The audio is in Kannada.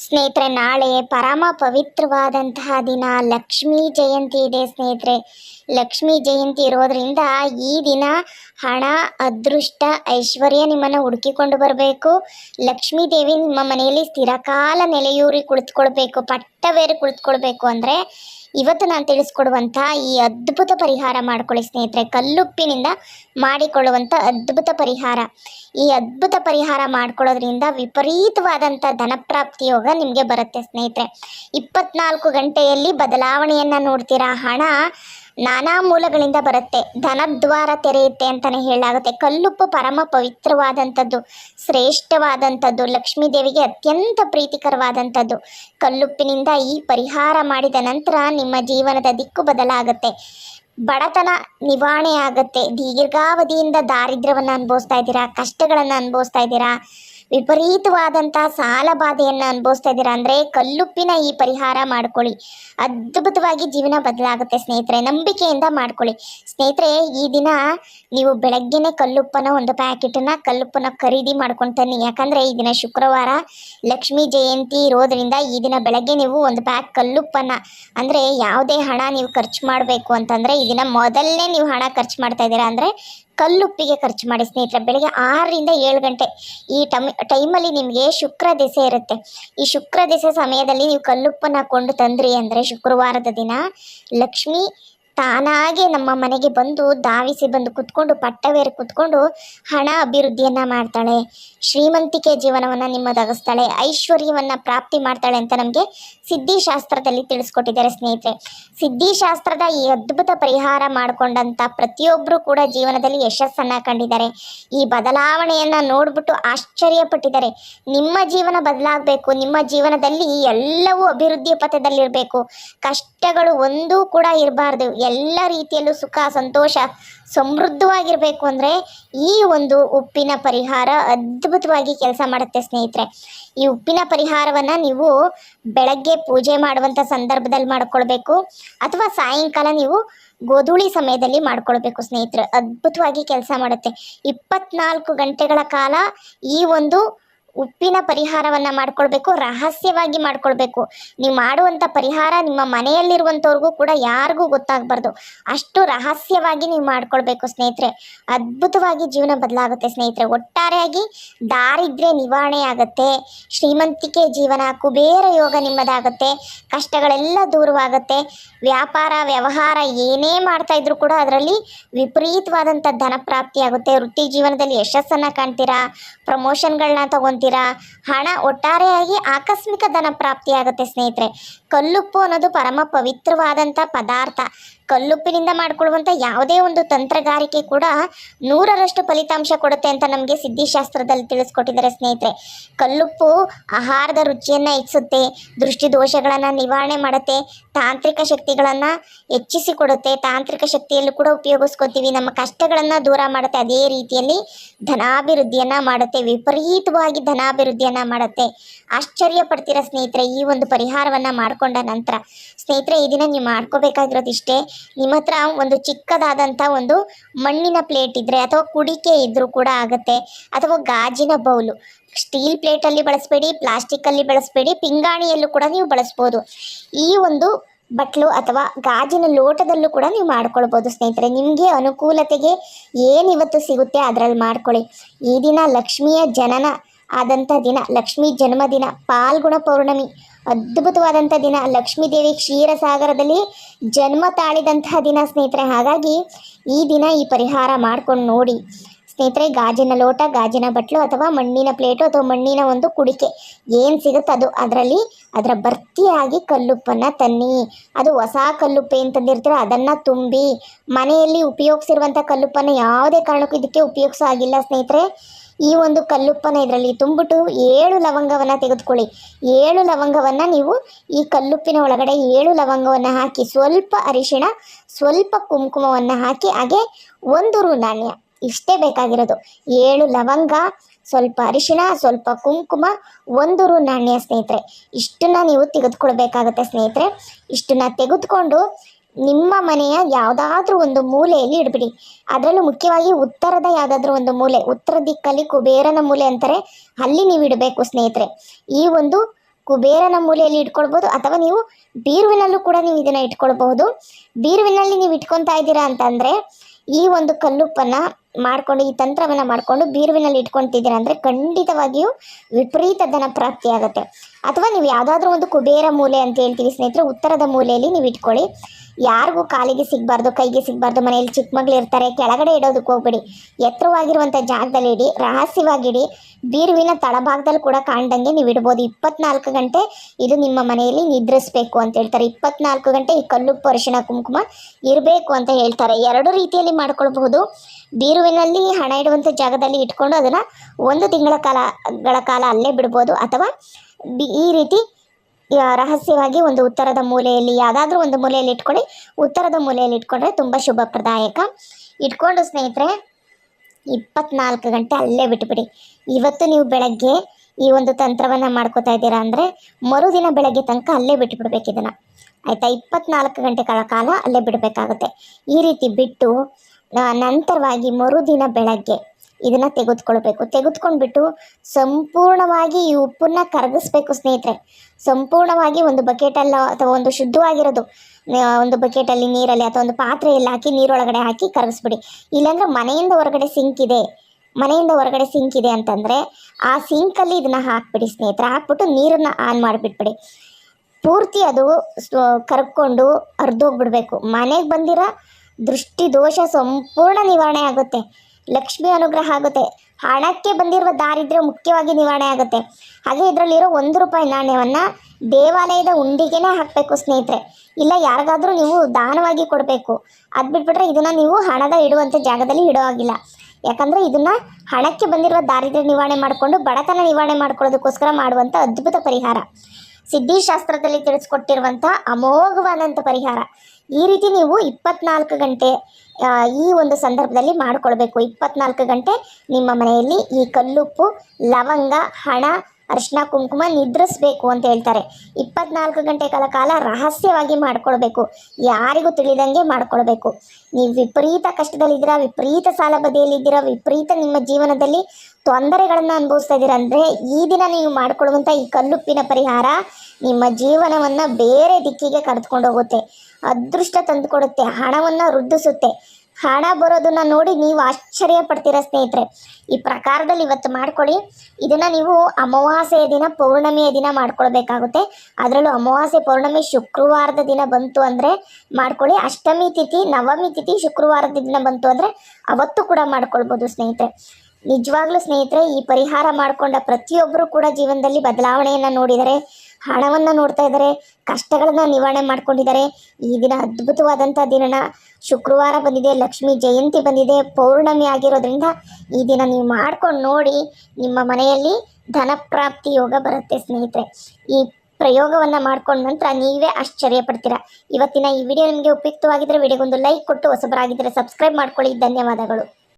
ಸ್ನೇಹಿತರೆ, ನಾಳೆ ಪರಮ ಪವಿತ್ರವಾದಂತಹ ದಿನ. ಲಕ್ಷ್ಮೀ ಜಯಂತಿ ಇದೆ ಸ್ನೇಹಿತರೆ. ಲಕ್ಷ್ಮೀ ಜಯಂತಿ ಇರೋದ್ರಿಂದ ಈ ದಿನ ಹಣ, ಅದೃಷ್ಟ, ಐಶ್ವರ್ಯ ನಿಮ್ಮನ್ನು ಹುಡುಕಿಕೊಂಡು ಬರಬೇಕು. ಲಕ್ಷ್ಮೀ ದೇವಿ ನಿಮ್ಮ ಮನೆಯಲ್ಲಿ ಸ್ಥಿರಕಾಲ ನೆಲೆಯೂರಿ ಕುಳಿತುಕೊಳ್ಬೇಕು, ಪಟ್ಟವೇರಿ ಕುಳಿತುಕೊಳ್ಬೇಕು ಅಂದರೆ ಇವತ್ತು ನಾನು ತಿಳಿಸ್ಕೊಡುವಂಥ ಈ ಅದ್ಭುತ ಪರಿಹಾರ ಮಾಡಿಕೊಳ್ಳಿ ಸ್ನೇಹಿತರೆ. ಕಲ್ಲುಪ್ಪಿನಿಂದ ಮಾಡಿಕೊಳ್ಳುವಂಥ ಅದ್ಭುತ ಪರಿಹಾರ. ಈ ಅದ್ಭುತ ಪರಿಹಾರ ಮಾಡ್ಕೊಳ್ಳೋದ್ರಿಂದ ವಿಪರೀತವಾದಂಥ ಧನಪ್ರಾಪ್ತಿ ಯೋಗ ನಿಮಗೆ ಬರುತ್ತೆ ಸ್ನೇಹಿತರೆ. ಇಪ್ಪತ್ನಾಲ್ಕು ಗಂಟೆಯಲ್ಲಿ ಬದಲಾವಣೆಯನ್ನು ನೋಡ್ತೀರಾ? ಹಣ ನಾನಾ ಮೂಲಗಳಿಂದ ಬರುತ್ತೆ. ಧನದ್ವಾರ ತೆರೆಯುತ್ತೆ ಅಂತಲೇ ಹೇಳಲಾಗುತ್ತೆ. ಕಲ್ಲುಪ್ಪು ಪರಮ ಪವಿತ್ರವಾದಂಥದ್ದು, ಶ್ರೇಷ್ಠವಾದಂಥದ್ದು ಲಕ್ಷ್ಮೀ ದೇವಿಗೆ ಅತ್ಯಂತ ಪ್ರೀತಿಕರವಾದಂಥದ್ದು. ಕಲ್ಲುಪ್ಪಿನಿಂದ ಈ ಪರಿಹಾರ ಮಾಡಿದ ನಂತರ ನಿಮ್ಮ ಜೀವನದ ದಿಕ್ಕು ಬದಲಾಗುತ್ತೆ. ಬಡತನ ನಿವಾರಣೆ ಆಗುತ್ತೆ ದೀರ್ಘಾವಧಿಯಿಂದ ದಾರಿದ್ರ್ಯವನ್ನು ಅನುಭವಿಸ್ತಾ ಇದ್ದೀರಾ? ಕಷ್ಟಗಳನ್ನು ಅನುಭವಿಸ್ತಾ ಇದ್ದೀರಾ? ವಿಪರೀತವಾದಂಥ ಸಾಲ ಬಾಧೆಯನ್ನು ಅನುಭವಿಸ್ತಾ ಇದ್ದೀರಾ ಅಂದರೆ ಕಲ್ಲುಪ್ಪಿನ ಈ ಪರಿಹಾರ ಮಾಡ್ಕೊಳ್ಳಿ. ಅದ್ಭುತವಾಗಿ ಜೀವನ ಬದಲಾಗುತ್ತೆ ಸ್ನೇಹಿತರೆ, ನಂಬಿಕೆಯಿಂದ ಮಾಡ್ಕೊಳ್ಳಿ. ಸ್ನೇಹಿತರೆ, ಈ ದಿನ ನೀವು ಬೆಳಗ್ಗೆನೆ ಕಲ್ಲುಪ್ಪನ ಒಂದು ಪ್ಯಾಕೆಟನ್ನು ಕಲ್ಲುಪ್ಪನ ಖರೀದಿ ಮಾಡ್ಕೊಂಡು ತನ್ನಿ ಯಾಕಂದರೆ ಈ ದಿನ ಶುಕ್ರವಾರ ಲಕ್ಷ್ಮೀ ಜಯಂತಿ ಇರೋದ್ರಿಂದ ಈ ದಿನ ಬೆಳಗ್ಗೆ ನೀವು ಒಂದು ಪ್ಯಾಕ್ ಕಲ್ಲುಪ್ಪನ ಅಂದರೆ ಯಾವುದೇ ಹಣ ನೀವು ಖರ್ಚು ಮಾಡಬೇಕು ಅಂತಂದರೆ ಈ ದಿನ ಮೊದಲನೇ ನೀವು ಹಣ ಖರ್ಚು ಮಾಡ್ತಾ ಇದ್ದೀರಾ ಅಂದರೆ ಕಲ್ಲುಪ್ಪಿಗೆ ಖರ್ಚು ಮಾಡಿ ಸ್ನೇಹಿತರೆ, ಬೆಳಗ್ಗೆ ಆರರಿಂದ ಏಳು ಗಂಟೆ ಈ ಟಮ್, ಟೈಮಲ್ಲಿ ನಿಮಗೆ ಶುಕ್ರ ದೆಸೆ ಇರುತ್ತೆ. ಈ ಶುಕ್ರ ದೆಸೆ ಸಮಯದಲ್ಲಿ ನೀವು ಕಲ್ಲುಪ್ಪನ್ನು ಕೊಂಡು ತಂದ್ರಿ ಅಂದರೆ ಶುಕ್ರವಾರದ ದಿನ ಲಕ್ಷ್ಮಿ ತಾನಾಗೆ ನಮ್ಮ ಮನೆಗೆ ಬಂದು ಧಾವಿಸಿ ಬಂದು ಕುತ್ಕೊಂಡು, ಪಟ್ಟವೇರು ಕುತ್ಕೊಂಡು ಹಣ ಅಭಿವೃದ್ಧಿಯನ್ನ ಮಾಡ್ತಾಳೆ. ಶ್ರೀಮಂತಿಕೆ ಜೀವನವನ್ನ ನಿಮ್ಮದಾಗಿಸ್ತಾಳೆ. ಐಶ್ವರ್ಯವನ್ನ ಪ್ರಾಪ್ತಿ ಮಾಡ್ತಾಳೆ ಅಂತ ನಮಗೆ ಸಿದ್ಧಿಶಾಸ್ತ್ರದಲ್ಲಿ ತಿಳಿಸ್ಕೊಟ್ಟಿದ್ದಾರೆ ಸ್ನೇಹಿತರೆ. ಸಿದ್ಧಿಶಾಸ್ತ್ರದ ಈ ಅದ್ಭುತ ಪರಿಹಾರ ಮಾಡಿಕೊಂಡಂಥ ಪ್ರತಿಯೊಬ್ಬರು ಕೂಡ ಜೀವನದಲ್ಲಿ ಯಶಸ್ಸನ್ನ ಕಂಡಿದ್ದಾರೆ. ಈ ಬದಲಾವಣೆಯನ್ನ ನೋಡ್ಬಿಟ್ಟು ಆಶ್ಚರ್ಯಪಟ್ಟಿದ್ದಾರೆ. ನಿಮ್ಮ ಜೀವನ ಬದಲಾಗಬೇಕು. ನಿಮ್ಮ ಜೀವನದಲ್ಲಿ ಎಲ್ಲವೂ ಅಭಿವೃದ್ಧಿಯ ಪಥದಲ್ಲಿರಬೇಕು. ಕಷ್ಟಗಳು ಒಂದೂ ಕೂಡ ಇರಬಾರ್ದು. ಎಲ್ಲ ರೀತಿಯಲ್ಲೂ ಸುಖ, ಸಂತೋಷ, ಸಮೃದ್ಧವಾಗಿರಬೇಕು ಅಂದರೆ ಈ ಒಂದು ಉಪ್ಪಿನ ಪರಿಹಾರ ಅದ್ಭುತವಾಗಿ ಕೆಲಸ ಮಾಡುತ್ತೆ ಸ್ನೇಹಿತರೆ. ಈ ಉಪ್ಪಿನ ಪರಿಹಾರವನ್ನು ನೀವು ಬೆಳಗ್ಗೆ ಪೂಜೆ ಮಾಡುವಂಥ ಸಂದರ್ಭದಲ್ಲಿ ಮಾಡ್ಕೊಳ್ಬೇಕು, ಅಥವಾ ಸಾಯಂಕಾಲ ನೀವು ಗೋಧೂಳಿ ಸಮಯದಲ್ಲಿ ಮಾಡ್ಕೊಳ್ಬೇಕು ಸ್ನೇಹಿತರೆ. ಅದ್ಭುತವಾಗಿ ಕೆಲಸ ಮಾಡುತ್ತೆ. ಇಪ್ಪತ್ನಾಲ್ಕು ಗಂಟೆಗಳ ಕಾಲ ಈ ಒಂದು ಉಪ್ಪಿನ ಪರಿಹಾರವನ್ನು ಮಾಡ್ಕೊಳ್ಬೇಕು, ರಹಸ್ಯವಾಗಿ ಮಾಡ್ಕೊಳ್ಬೇಕು. ನೀವು ಮಾಡುವಂಥ ಪರಿಹಾರ ನಿಮ್ಮ ಮನೆಯಲ್ಲಿರುವಂಥವ್ರಿಗೂ ಕೂಡ ಯಾರಿಗೂ ಗೊತ್ತಾಗಬಾರ್ದು. ಅಷ್ಟು ರಹಸ್ಯವಾಗಿ ನೀವು ಮಾಡ್ಕೊಳ್ಬೇಕು ಸ್ನೇಹಿತರೆ. ಅದ್ಭುತವಾಗಿ ಜೀವನ ಬದಲಾಗುತ್ತೆ ಸ್ನೇಹಿತರೆ. ಒಟ್ಟಾರೆಯಾಗಿ ದಾರಿದ್ರೆ ನಿವಾರಣೆ ಆಗುತ್ತೆ ಶ್ರೀಮಂತಿಕೆ ಜೀವನ, ಕುಬೇರ ಯೋಗ ನಿಮ್ಮದಾಗುತ್ತೆ, ಕಷ್ಟಗಳೆಲ್ಲ ದೂರವಾಗುತ್ತೆ. ವ್ಯಾಪಾರ, ವ್ಯವಹಾರ ಏನೇ ಮಾಡ್ತಾ ಇದ್ರು ಕೂಡ ಅದರಲ್ಲಿ ವಿಪರೀತವಾದಂಥ ಧನ ಪ್ರಾಪ್ತಿ ಆಗುತ್ತೆ. ವೃತ್ತಿ ಜೀವನದಲ್ಲಿ ಯಶಸ್ಸನ್ನು ಕಾಣ್ತೀರಾ? ಪ್ರಮೋಷನ್ಗಳನ್ನ ತಗೊತೀರಾ? ಹಣ ಒಟ್ಟಾರೆಯಾಗಿ ಆಕಸ್ಮಿಕ ಧನ ಪ್ರಾಪ್ತಿ ಆಗುತ್ತೆ ಸ್ನೇಹಿತರೆ. ಕಲ್ಲುಪ್ಪು ಅನ್ನೋದು ಪರಮ ಪವಿತ್ರವಾದಂಥ ಪದಾರ್ಥ. ಕಲ್ಲುಪ್ಪಿನಿಂದ ಮಾಡಿಕೊಳ್ಳುವಂಥ ಯಾವುದೇ ಒಂದು ತಂತ್ರಗಾರಿಕೆ ಕೂಡ ನೂರರಷ್ಟು ಫಲಿತಾಂಶ ಕೊಡುತ್ತೆ ಅಂತ ನಮಗೆ ಸಿದ್ಧಿಶಾಸ್ತ್ರದಲ್ಲಿ ತಿಳಿಸ್ಕೊಟ್ಟಿದ್ದಾರೆ ಸ್ನೇಹಿತರೆ. ಕಲ್ಲುಪ್ಪು ಆಹಾರದ ರುಚಿಯನ್ನು ಹೆಚ್ಚಿಸುತ್ತೆ ದೃಷ್ಟಿ ದೋಷಗಳನ್ನು ನಿವಾರಣೆ ಮಾಡುತ್ತೆ, ತಾಂತ್ರಿಕ ಶಕ್ತಿಗಳನ್ನು ಹೆಚ್ಚಿಸಿ ಕೊಡುತ್ತೆ ತಾಂತ್ರಿಕ ಶಕ್ತಿಯಲ್ಲೂ ಕೂಡ ಉಪಯೋಗಿಸ್ಕೊತೀವಿ. ನಮ್ಮ ಕಷ್ಟಗಳನ್ನು ದೂರ ಮಾಡುತ್ತೆ. ಅದೇ ರೀತಿಯಲ್ಲಿ ಧನಾಭಿವೃದ್ಧಿಯನ್ನು ಮಾಡುತ್ತೆ. ವಿಪರೀತವಾಗಿ ಧನಾಭಿವೃದ್ಧಿಯನ್ನು ಮಾಡುತ್ತೆ. ಆಶ್ಚರ್ಯ ಪಡ್ತೀರಾ ಸ್ನೇಹಿತರೆ? ಈ ಒಂದು ಪರಿಹಾರವನ್ನು ಮಾಡಿಕೊಂಡ ನಂತರ, ಸ್ನೇಹಿತರೆ, ಈ ದಿನ ನೀವು ಮಾಡ್ಕೋಬೇಕಾಗಿರೋದು ಇಷ್ಟೇ ನಿಮ್ಮ ಹತ್ರ ಒಂದು ಚಿಕ್ಕದಾದಂಥ ಒಂದು ಮಣ್ಣಿನ ಪ್ಲೇಟ್ ಇದ್ದರೆ ಅಥವಾ ಕುಡಿಕೆ ಇದ್ದರೂ ಕೂಡ ಆಗುತ್ತೆ. ಅಥವಾ ಗಾಜಿನ ಬೌಲು. ಸ್ಟೀಲ್ ಪ್ಲೇಟಲ್ಲಿ ಬಳಸಬೇಡಿ ಪ್ಲಾಸ್ಟಿಕ್ಕಲ್ಲಿ ಬಳಸಬೇಡಿ, ಪಿಂಗಾಣಿಯಲ್ಲೂ ಕೂಡ ನೀವು ಬಳಸ್ಬೋದು. ಈ ಒಂದು ಬಟ್ಲು ಅಥವಾ ಗಾಜಿನ ಲೋಟದಲ್ಲೂ ಕೂಡ ನೀವು ಮಾಡ್ಕೊಳ್ಬೋದು ಸ್ನೇಹಿತರೆ. ನಿಮಗೆ ಅನುಕೂಲತೆಗೆ ಏನಿವತ್ತು ಸಿಗುತ್ತೆ ಅದರಲ್ಲಿ ಮಾಡ್ಕೊಳ್ಳಿ. ಈ ದಿನ ಲಕ್ಷ್ಮಿಯ ಜನನ ಆದಂಥ ದಿನ, ಲಕ್ಷ್ಮೀ ಜನ್ಮದಿನ, ಪಾಲ್ಗುಣ ಪೌರ್ಣಮಿ ಅದ್ಭುತವಾದಂಥ ದಿನ. ಲಕ್ಷ್ಮೀ ದೇವಿ ಕ್ಷೀರಸಾಗರದಲ್ಲಿ ಜನ್ಮ ತಾಳಿದಂತಹ ದಿನ ಸ್ನೇಹಿತರೆ. ಹಾಗಾಗಿ ಈ ದಿನ ಈ ಪರಿಹಾರ ಮಾಡ್ಕೊಂಡು ನೋಡಿ. ಸ್ನೇಹಿತರೆ, ಗಾಜಿನ ಲೋಟ, ಗಾಜಿನ ಬಟ್ಲು ಅಥವಾ ಮಣ್ಣಿನ ಪ್ಲೇಟು ಅಥವಾ ಮಣ್ಣಿನ ಒಂದು ಕುಡಿಕೆ ಏನು ಸಿಗುತ್ತೆ ಅದು ಅದರಲ್ಲಿ ಅದರ ಭರ್ತಿಯಾಗಿ ಕಲ್ಲುಪ್ಪನ್ನು ತನ್ನಿ. ಅದು ಹೊಸ ಕಲ್ಲುಪ್ಪೆ ಅಂತಂದಿರ್ತೀರ ಅದನ್ನು ತುಂಬಿ ಮನೆಯಲ್ಲಿ ಉಪಯೋಗಿಸಿರುವಂಥ ಕಲ್ಲುಪ್ಪನ್ನು ಯಾವುದೇ ಕಾರಣಕ್ಕೂ ಇದಕ್ಕೆ ಉಪಯೋಗಿಸೋ ಆಗಿಲ್ಲ ಸ್ನೇಹಿತರೆ. ಈ ಒಂದು ಕಲ್ಲುಪ್ಪನ ಇದರಲ್ಲಿ ತುಂಬಿಟ್ಟು ಏಳು ಲವಂಗವನ್ನು ತೆಗೆದುಕೊಳ್ಳಿ. ಏಳು ಲವಂಗವನ್ನು ನೀವು ಈ ಕಲ್ಲುಪ್ಪಿನ ಒಳಗಡೆ ಏಳು ಲವಂಗವನ್ನು ಹಾಕಿ, ಸ್ವಲ್ಪ ಅರಿಶಿಣ, ಸ್ವಲ್ಪ ಕುಂಕುಮವನ್ನು ಹಾಕಿ, ಹಾಗೆ ಒಂದು ರು ನಾಣ್ಯ ಇಷ್ಟೇ ಬೇಕಾಗಿರೋದು. ಏಳು ಲವಂಗ, ಸ್ವಲ್ಪ ಅರಿಶಿಣ, ಸ್ವಲ್ಪ ಕುಂಕುಮ, ಒಂದು ರು ನಾಣ್ಯ ಸ್ನೇಹಿತರೆ. ಇಷ್ಟನ್ನ ನೀವು ತೆಗೆದುಕೊಳ್ಬೇಕಾಗುತ್ತೆ ಸ್ನೇಹಿತರೆ. ಇಷ್ಟನ್ನ ತೆಗೆದುಕೊಂಡು ನಿಮ್ಮ ಮನೆಯ ಯಾವುದಾದ್ರೂ ಒಂದು ಮೂಲೆಯಲ್ಲಿ ಇಡ್ಬಿಡಿ. ಅದರಲ್ಲೂ ಮುಖ್ಯವಾಗಿ ಉತ್ತರದ ಯಾವುದಾದ್ರೂ ಒಂದು ಮೂಲೆ, ಉತ್ತರ ದಿಕ್ಕಲ್ಲಿ ಕುಬೇರನ ಮೂಲೆ ಅಂತಾರೆ, ಅಲ್ಲಿ ನೀವು ಇಡಬೇಕು ಸ್ನೇಹಿತರೆ. ಈ ಒಂದು ಕುಬೇರನ ಮೂಲೆಯಲ್ಲಿ ಇಟ್ಕೊಳ್ಬೋದು, ಅಥವಾ ನೀವು ಬೀರುವಿನಲ್ಲೂ ಕೂಡ ನೀವು ಇದನ್ನು ಇಟ್ಕೊಳ್ಬಹುದು. ಬೀರುವಿನಲ್ಲಿ ನೀವು ಇಟ್ಕೊತಾ ಇದ್ದೀರಾ ಅಂತಂದರೆ, ಈ ಒಂದು ಕಲ್ಲುಪ್ಪನ್ನು ಮಾಡ್ಕೊಂಡು ಈ ತಂತ್ರವನ್ನು ಮಾಡಿಕೊಂಡು ಬೀರುವಿನಲ್ಲಿ ಇಟ್ಕೊತಿದ್ದೀರಾ ಅಂದರೆ ಖಂಡಿತವಾಗಿಯೂ ವಿಪರೀತ ಧನ ಪ್ರಾಪ್ತಿ ಆಗುತ್ತೆ. ಅಥವಾ ನೀವು ಯಾವುದಾದ್ರೂ ಒಂದು ಕುಬೇರ ಮೂಲೆ ಅಂತ ಹೇಳ್ತೀವಿ ಸ್ನೇಹಿತರೆ, ಉತ್ತರದ ಮೂಲೆಯಲ್ಲಿ ನೀವು ಇಟ್ಕೊಳ್ಳಿ. ಯಾರಿಗೂ ಕಾಲಿಗೆ ಸಿಗಬಾರ್ದು, ಕೈಗೆ ಸಿಗಬಾರ್ದು, ಮನೆಯಲ್ಲಿ ಚಿಕ್ಕ ಮಗಳು ಇರ್ತಾರೆ, ಕೆಳಗಡೆ ಇಡೋದಕ್ಕೆ ಹೋಗ್ಬೇಡಿ. ಎತ್ತರವಾಗಿರುವಂಥ ಜಾಗದಲ್ಲಿ ಇಡಿ, ರಹಸ್ಯವಾಗಿಡಿ, ಬೀರುವಿನ ತಳಭಾಗದಲ್ಲಿ ಕೂಡ ಕಾಣ್ದಂಗೆ ನೀವು ಇಡ್ಬೋದು. ಇಪ್ಪತ್ನಾಲ್ಕು ಗಂಟೆ ಇದು ನಿಮ್ಮ ಮನೆಯಲ್ಲಿ ನಿದ್ರಿಸ್ಬೇಕು ಅಂತ ಹೇಳ್ತಾರೆ. ಇಪ್ಪತ್ನಾಲ್ಕು ಗಂಟೆ ಈ ಕಲ್ಲು ಅರಿಶಿಣ ಕುಂಕುಮ ಇರಬೇಕು ಅಂತ ಹೇಳ್ತಾರೆ. ಎರಡು ರೀತಿಯಲ್ಲಿ ಮಾಡ್ಕೊಳ್ಬಹುದು. ಬೀರುವಿನಲ್ಲಿ ಹಣ ಇಡುವಂಥ ಜಾಗದಲ್ಲಿ ಇಟ್ಕೊಂಡು ಅದನ್ನು ಒಂದು ತಿಂಗಳ ಕಾಲಗಳ ಕಾಲ ಅಲ್ಲೇ ಬಿಡ್ಬೋದು. ಅಥವಾ ಈ ರೀತಿ ರಹಸ್ಯವಾಗಿ ಒಂದು ಉತ್ತರದ ಮೂಲೆಯಲ್ಲಿ, ಯಾವುದಾದ್ರೂ ಒಂದು ಮೂಲೆಯಲ್ಲಿ ಇಟ್ಕೊಳ್ಳಿ. ಉತ್ತರದ ಮೂಲೆಯಲ್ಲಿ ಇಟ್ಕೊಂಡ್ರೆ ತುಂಬ ಶುಭಪ್ರದಾಯಕ ಇಟ್ಕೊಂಡು ಸ್ನೇಹಿತರೆ, ಇಪ್ಪತ್ನಾಲ್ಕು ಗಂಟೆ ಅಲ್ಲೇ ಬಿಟ್ಬಿಡಿ. ಇವತ್ತು ನೀವು ಬೆಳಗ್ಗೆ ಈ ಒಂದು ತಂತ್ರವನ್ನು ಮಾಡ್ಕೋತಾ ಇದ್ದೀರಾ ಅಂದರೆ, ಮರುದಿನ ಬೆಳಗ್ಗೆ ತನಕ ಅಲ್ಲೇ ಬಿಟ್ಬಿಡ್ಬೇಕು ಇದನ್ನು. ಆಯಿತಾ? ಇಪ್ಪತ್ನಾಲ್ಕು ಗಂಟೆಗಳ ಕಾಲ ಅಲ್ಲೇ ಬಿಡಬೇಕಾಗುತ್ತೆ. ಈ ರೀತಿ ಬಿಟ್ಟು ಮರುದಿನ ಬೆಳಗ್ಗೆ ಇದನ್ನು ತೆಗೆದುಕೊಳ್ಬೇಕು. ತೆಗೆದುಕೊಂಡ್ಬಿಟ್ಟು ಸಂಪೂರ್ಣವಾಗಿ ಈ ಉಪ್ಪನ್ನು ಕರಗಿಸ್ಬೇಕು ಸ್ನೇಹಿತರೆ. ಸಂಪೂರ್ಣವಾಗಿ ಒಂದು ಬಕೆಟಲ್ಲ ಅಥವಾ ಒಂದು ಶುದ್ಧವಾಗಿರೋದು ಒಂದು ಬಕೆಟಲ್ಲಿ ನೀರಲ್ಲಿ ಅಥವಾ ಒಂದು ಪಾತ್ರೆಯಲ್ಲಿ ಹಾಕಿ ನೀರೊಳಗಡೆ ಹಾಕಿ ಕರಗಿಸ್ಬಿಡಿ. ಇಲ್ಲಾಂದ್ರೆ ಮನೆಯಿಂದ ಹೊರಗಡೆ ಸಿಂಕ್ ಇದೆ. ಮನೆಯಿಂದ ಹೊರಗಡೆ ಸಿಂಕ್ ಇದೆ ಅಂತಂದರೆ ಆ ಸಿಂಕಲ್ಲಿ ಇದನ್ನು ಹಾಕ್ಬಿಡಿ ಸ್ನೇಹಿತರೆ. ಹಾಕ್ಬಿಟ್ಟು ನೀರನ್ನು ಆನ್ ಮಾಡಿಬಿಟ್ಬಿಡಿ. ಪೂರ್ತಿ ಅದು ಕರ್ಕೊಂಡು ಹರಿದೋಗ್ಬಿಡ್ಬೇಕು. ಮನೆಗೆ ಬಂದಿರೋ ದೃಷ್ಟಿ ದೋಷ ಸಂಪೂರ್ಣ ನಿವಾರಣೆ ಆಗುತ್ತೆ. ಲಕ್ಷ್ಮಿ ಅನುಗ್ರಹ ಆಗುತ್ತೆ. ಹಣಕ್ಕೆ ಬಂದಿರುವ ದಾರಿದ್ರ್ಯ ಮುಖ್ಯವಾಗಿ ನಿವಾರಣೆ ಆಗುತ್ತೆ. ಹಾಗೆ ಇದರಲ್ಲಿರೋ ಒಂದು ರೂಪಾಯಿ ನಾಣ್ಯವನ್ನು ದೇವಾಲಯದ ಉಂಡಿಗೆನೇ ಹಾಕಬೇಕು ಸ್ನೇಹಿತರೆ. ಇಲ್ಲ ಯಾರಿಗಾದರೂ ನೀವು ದಾನವಾಗಿ ಕೊಡಬೇಕು. ಅದು ಬಿಟ್ಬಿಟ್ರೆ ಇದನ್ನು ನೀವು ಹಣದ ಇಡುವಂಥ ಜಾಗದಲ್ಲಿ ಇಡೋ ಆಗಿಲ್ಲ ಯಾಕಂದರೆ ಇದನ್ನು ಹಣಕ್ಕೆ ಬಂದಿರುವ ದಾರಿದ್ರ್ಯ ನಿವಾರಣೆ ಮಾಡಿಕೊಂಡು ಬಡತನ ನಿವಾರಣೆ ಮಾಡ್ಕೊಳ್ಳೋದಕ್ಕೋಸ್ಕರ ಮಾಡುವಂಥ ಅದ್ಭುತ ಪರಿಹಾರ. ಸಿದ್ಧಿಶಾಸ್ತ್ರದಲ್ಲಿ ತಿಳಿಸ್ಕೊಟ್ಟಿರುವಂಥ ಅಮೋಘವಾದಂಥ ಪರಿಹಾರ. ಈ ರೀತಿ ನೀವು ಇಪ್ಪತ್ನಾಲ್ಕು ಗಂಟೆ ಈ ಒಂದು ಸಂದರ್ಭದಲ್ಲಿ ಮಾಡಿಕೊಳ್ಬೇಕು. ಇಪ್ಪತ್ನಾಲ್ಕು ಗಂಟೆ ನಿಮ್ಮ ಮನೆಯಲ್ಲಿ ಈ ಕಲ್ಲುಪ್ಪು, ಲವಂಗ, ಹಣ ಅರಿಶಿನ ಕುಂಕುಮ ನಿದ್ರಿಸ್ಬೇಕು ಅಂತ ಹೇಳ್ತಾರೆ. ಇಪ್ಪತ್ನಾಲ್ಕು ಗಂಟೆ ಕಾಲ ಕಾಲ ರಹಸ್ಯವಾಗಿ ಮಾಡ್ಕೊಳ್ಬೇಕು. ಯಾರಿಗೂ ತಿಳಿದಂಗೆ ಮಾಡ್ಕೊಳ್ಬೇಕು. ನೀವು ವಿಪರೀತ ಕಷ್ಟದಲ್ಲಿದ್ದೀರಾ, ವಿಪರೀತ ಸಾಲ ಬದಿಯಲ್ಲಿದ್ದೀರಾ, ವಿಪರೀತ ನಿಮ್ಮ ಜೀವನದಲ್ಲಿ ತೊಂದರೆಗಳನ್ನು ಅನುಭವಿಸ್ತಾ ಇದ್ದೀರಾ ಅಂದರೆ ಈ ದಿನ ನೀವು ಮಾಡಿಕೊಳ್ಳುವಂಥ ಈ ಕಲ್ಲುಪ್ಪಿನ ಪರಿಹಾರ ನಿಮ್ಮ ಜೀವನವನ್ನು ಬೇರೆ ದಿಕ್ಕಿಗೆ ಕರೆದುಕೊಂಡು ಹೋಗುತ್ತೆ. ಅದೃಷ್ಟ ತಂದುಕೊಡುತ್ತೆ, ಹಣವನ್ನು ವೃದ್ಧಿಸುತ್ತೆ. ಹಣ ಬರೋದನ್ನ ನೋಡಿ ನೀವು ಆಶ್ಚರ್ಯ ಪಡ್ತೀರ ಸ್ನೇಹಿತರೆ. ಈ ಪ್ರಕಾರದಲ್ಲಿ ಇವತ್ತು ಮಾಡ್ಕೊಳ್ಳಿ. ಇದನ್ನು ನೀವು ಅಮಾವಾಸ್ಯೆಯ ದಿನ, ಪೌರ್ಣಮಿಯ ದಿನ ಮಾಡ್ಕೊಳ್ಬೇಕಾಗುತ್ತೆ. ಅದರಲ್ಲೂ ಅಮಾವಾಸ್ಯೆ, ಪೌರ್ಣಮಿ, ಶುಕ್ರವಾರದ ದಿನ ಬಂತು ಅಂದರೆ ಮಾಡ್ಕೊಳ್ಳಿ. ಅಷ್ಟಮಿ ತಿಥಿ, ನವಮಿ ತಿಥಿ, ಶುಕ್ರವಾರದ ದಿನ ಬಂತು ಅಂದರೆ ಅವತ್ತು ಕೂಡ ಮಾಡ್ಕೊಳ್ಬೋದು ಸ್ನೇಹಿತರೆ. ನಿಜವಾಗ್ಲೂ ಸ್ನೇಹಿತರೆ, ಈ ಪರಿಹಾರ ಮಾಡಿಕೊಂಡ ಪ್ರತಿಯೊಬ್ಬರು ಕೂಡ ಜೀವನದಲ್ಲಿ ಬದಲಾವಣೆಯನ್ನು ನೋಡಿದ್ದಾರೆ ಹಣವನ್ನು ನೋಡ್ತಾ ಇದ್ದಾರೆ, ಕಷ್ಟಗಳನ್ನ ನಿವಾರಣೆ ಮಾಡ್ಕೊಂಡಿದ್ದಾರೆ. ಈ ದಿನ ಅದ್ಭುತವಾದಂಥ ದಿನನ ಶುಕ್ರವಾರ ಬಂದಿದೆ, ಲಕ್ಷ್ಮಿ ಜಯಂತಿ ಬಂದಿದೆ, ಪೌರ್ಣಮಿ ಆಗಿರೋದ್ರಿಂದ ಈ ದಿನ ನೀವು ಮಾಡ್ಕೊಂಡು ನೋಡಿ ನಿಮ್ಮ ಮನೆಯಲ್ಲಿ ಧನ ಪ್ರಾಪ್ತಿ ಯೋಗ ಬರುತ್ತೆ ಸ್ನೇಹಿತರೆ. ಈ ಪ್ರಯೋಗವನ್ನು ಮಾಡ್ಕೊಂಡ ನಂತರ ನೀವೇ ಆಶ್ಚರ್ಯ ಪಡ್ತೀರಾ. ಇವತ್ತಿನ ಈ ವಿಡಿಯೋ ನಿಮಗೆ ಉಪಯುಕ್ತವಾಗಿದ್ದರೆ ವಿಡಿಯೋಗೊಂದು ಲೈಕ್ ಕೊಟ್ಟು ಹೊಸಬರಾಗಿದ್ದರೆ ಸಬ್ಸ್ಕ್ರೈಬ್ ಮಾಡ್ಕೊಳ್ಳಿ. ಧನ್ಯವಾದಗಳು.